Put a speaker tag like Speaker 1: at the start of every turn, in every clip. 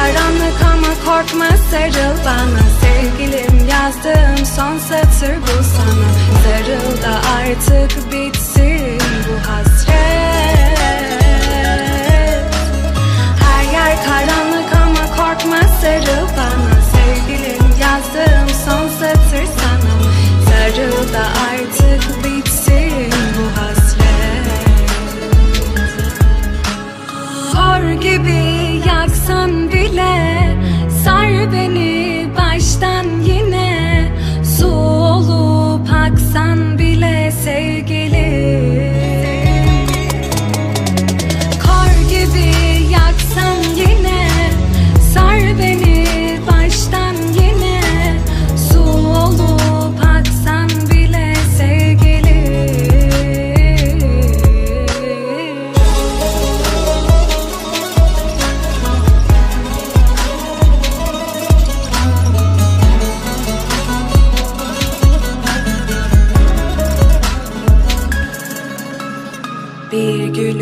Speaker 1: karanlık ama korkma sarıl bana. Sevgilim yazdığım son satır bu sana bile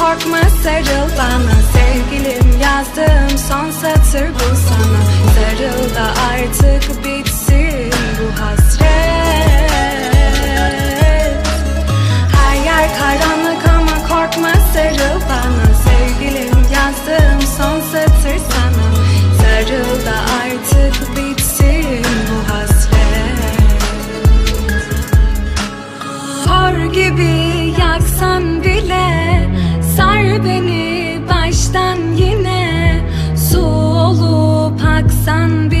Speaker 1: korkma sarıl bana. Sevgilim yazdığım son satır bu Beni baştan yine Su olup aksan bir